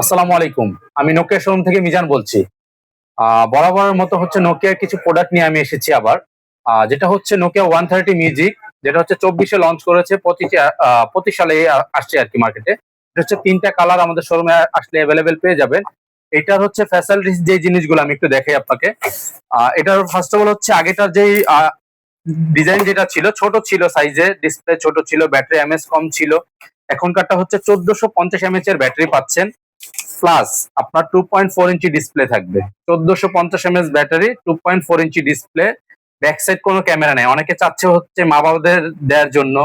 আসসালামু আলাইকুম। আমি নোকিয়া শোরুম থেকে মিজান বলছি। বরাবরের মতো হচ্ছে নোকিয়ার কিছু প্রোডাক্ট নিয়ে আমি এসেছি আবার। যেটা হচ্ছে নোকিয়া ওয়ান থার্টি মিউজিক যেটা হচ্ছে চব্বিশে লঞ্চ করেছে আহ, প্রতি সালে আসছে আর কি মার্কেটে এটা হচ্ছে তিনটা কালার আমাদের শোরুমে আসলে অ্যাভেলেবেল পেয়ে যাবেন। এটার হচ্ছে ফ্যাসিলিটিস যে জিনিসগুলো আমি একটু দেখাই আপনাকে। এটার ফার্স্ট অফ অল হচ্ছে আগেটার যেই ডিজাইন যেটা ছিল ছোট ছিল সাইজে ডিসপ্লে ছোট ছিল ব্যাটারি এমএস কম ছিল। এখনকারটা হচ্ছে চোদ্দশো পঞ্চাশ এমএচ এর ব্যাটারি পাচ্ছেন। প্লাস আপনার two point four inch display থাকবে। চোদ্দশো পঞ্চাশ MS battery two point four inch display back side কোনো ক্যামেরা নেই। অনেকে চাচ্ছে হচ্ছে মা বাবাদের দেওয়ার জন্য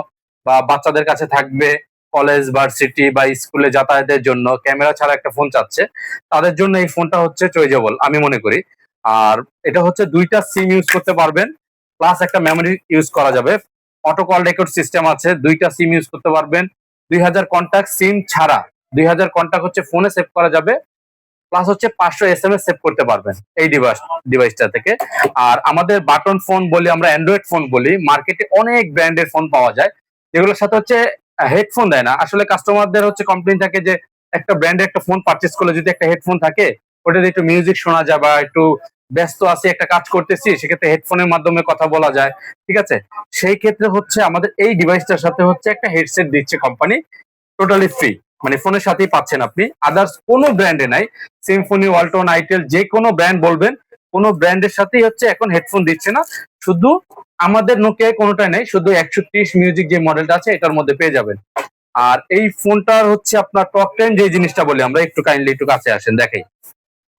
বা বাচ্চাদের কাছে থাকবে কলেজ ভার্সিটি বা স্কুলে যাতায়াতের জন্য। ক্যামেরা ছাড়া একটা ফোন চাচ্ছে। তাদের জন্য এই ফোনটা হচ্ছে চয়েজেবল আমি মনে করি। আর এটা হচ্ছে দুইটা সিম ইউজ করতে পারবেন। প্লাস একটা মেমোরি ইউজ করা যাবে। অটো কল রেকর্ড সিস্টেম আছে, দুইটা সিম ইউজ করতে পারবেন। দুই হাজার কন্ট্যাক্ট সিম ছাড়া। দুই হাজার কন্ট্যাক্ট হচ্ছে ফোনে সেভ করা যাবে প্লাস হচ্ছে পাঁচশো এস এম সেভ করতে পারবেন এই ডিভাইস ডিভাইসটা থেকে। আর আমাদের বাটন ফোন বলি, আমরা অ্যান্ড্রয়েড ফোন বলি মার্কেটে অনেক ব্র্যান্ডের ফোন পাওয়া যায়, যেগুলোর সাথে হচ্ছে হেডফোন দেয় না। আসলে কাস্টমারদের হচ্ছে কমপ্লেন থাকে যে, একটা ব্র্যান্ডের একটা ফোন পারচেস করলে যদি একটা হেডফোন থাকে ওটাতে একটু মিউজিক শোনা যায় বা একটু ব্যস্ত আছি, একটা কাজ করতেছি, সেক্ষেত্রে হেডফোনের মাধ্যমে কথা বলা যায়, ঠিক আছে? সেই ক্ষেত্রে হচ্ছে আমাদের এই ডিভাইসটার সাথে হচ্ছে একটা হেডসেট দিচ্ছে কোম্পানি টোটালি ফ্রি মানে ফোনের সাথেই পাচ্ছেন আপনি। আদার্স কোনো ব্র্যান্ডে নাই। সিম্ফনি ওয়ালটন আইটেল যে কোনো ব্র্যান্ড বলবেন, কোনো ব্র্যান্ডের সাথেই হচ্ছে এখন হেডফোন দিচ্ছে না। শুধু আমাদের নোকিয়ায় কোনোটাই নেই, শুধু একশো ত্রিশ মিউজিক যে মডেলটা আছে, এটার মধ্যে পেয়ে যাবেন। আর এই ফোনটার হচ্ছে আপনার টপ টেন যে জিনিসটা বলি আমরা, একটু কাইন্ডলি একটু কাছে আসেন, দেখাই।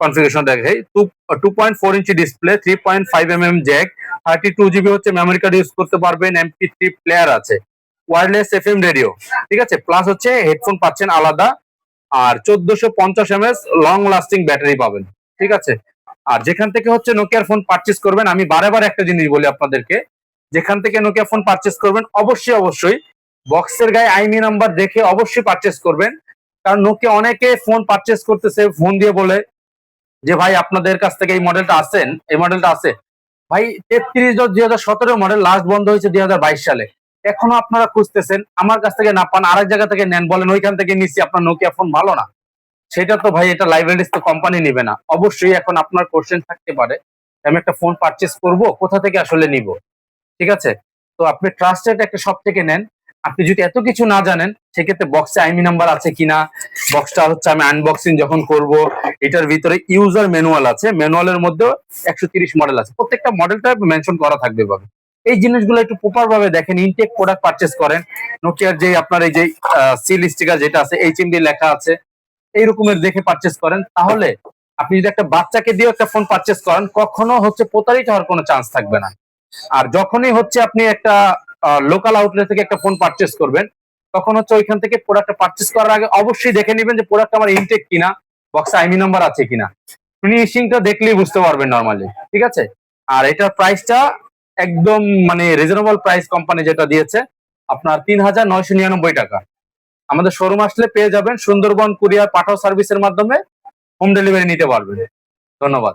কনফিগারেশন দেখাই। Two two point four inch display three point five M M jack thirty two GB হচ্ছে মেমোরি কার্ড ইউজ করতে পারবেন এমপি থ্রি প্লেয়ার আছে। ওয়্যারলেস এফ এম রেডিও ঠিক আছে? প্লাস হচ্ছে হেডফোন পাচ্ছেন আলাদা। আর চোদ্দশো পঞ্চাশ M S long lasting battery পাবেন। ঠিক আছে? আর যেখান থেকে হচ্ছে নোকিয়ার ফোন পারচেস করবেন, আমি বারে বারে একটা জিনিস বলি আপনাদেরকে। যেখান থেকে নোকিয়া ফোন পারচেস করবেন, অবশ্যই অবশ্যই বক্সের গায়ে আইমি নাম্বার দেখে অবশ্যই পারচেস করবেন। কারণ নোকিয়া অনেকে ফোন পারচেস করতেছে ফোন দিয়ে বলে যে, ভাই, আপনাদের কাছ থেকে এই মডেলটা আসেন এই মডেলটা আছে। ভাই, তেত্রিশ দশ দুই হাজার সতেরো মডেল লাস্ট বন্ধ হয়েছে দুই হাজার বাইশ সালে। এখনও আপনারা খুঁজতেছেন, আমার কাছ থেকে না পান, আরেক জায়গা থেকে নেন, বলেন ওইখান থেকে নিচ্ছি, আপনার নোকিয়া ফোন ভালো না। সেটা তো ভাই, এটা লাইব্রেরিজ তো কোম্পানি নিবে না। অবশ্যই এখন আপনার কোশ্চেন থাকতে পারে, আমি একটা ফোন পারচেস করব, কোথা থেকে আসলে নিব? ঠিক আছে? তো আপনি ট্রাস্টেড একটা শপ থেকে নেন। আপনি যদি এত কিছু না জানেন, সেক্ষেত্রে বক্সে আইমি নাম্বার আছে কিনা? বক্সটা হচ্ছে আমি আনবক্সিং যখন করব, এটার ভিতরে ইউজার ম্যানুয়াল আছে। ম্যানুয়ালের মধ্যে একশো মডেল আছে। প্রত্যেকটা মডেলটা মেনশন করা থাকবে ভাবে এই জিনিসগুলো একটু প্রপার ভাবে দেখেন ইনটেক প্রোডাক্ট পারচেস করেন। নোকিয়ার যে আপনার এই যে সিল স্টিকার যেটা আছে এইচ এইচএমডি লেখা আছে এই রকমের দেখে পারচেস করেন। তাহলে আপনি যদি একটা বাচ্চাকে দিয়ে একটা ফোন পারচেস করেন, কখনো হচ্ছে প্রতারিত হওয়ার কোনো চান্স থাকবে না। আর যখনই হচ্ছে আপনি একটা লোকাল আউটলেট থেকে একটা ফোন পারচেস করবেন, তখন হচ্ছে ওইখান থেকে প্রোডাক্টটা পারচেস করার আগে অবশ্যই দেখে নেবেন যে প্রোডাক্ট আমার ইনটেক কিনা বক্সে আইমি নাম্বার আছে কিনা। ফিনিশিংটা দেখলেই বুঝতে পারবেন নর্মালি ঠিক আছে? আর এটার প্রাইসটা একদম মানে রিজনেবল প্রাইস কোম্পানি যেটা দিয়েছে, আপনার তিন হাজার নয়শো নিরানব্বই টাকা। আমাদের শোরুম আসলে পেয়ে যাবেন সুন্দরবন কুরিয়ার পাঠাও সার্ভিসের মাধ্যমে হোম ডেলিভারি নিতে পারবেন। ধন্যবাদ।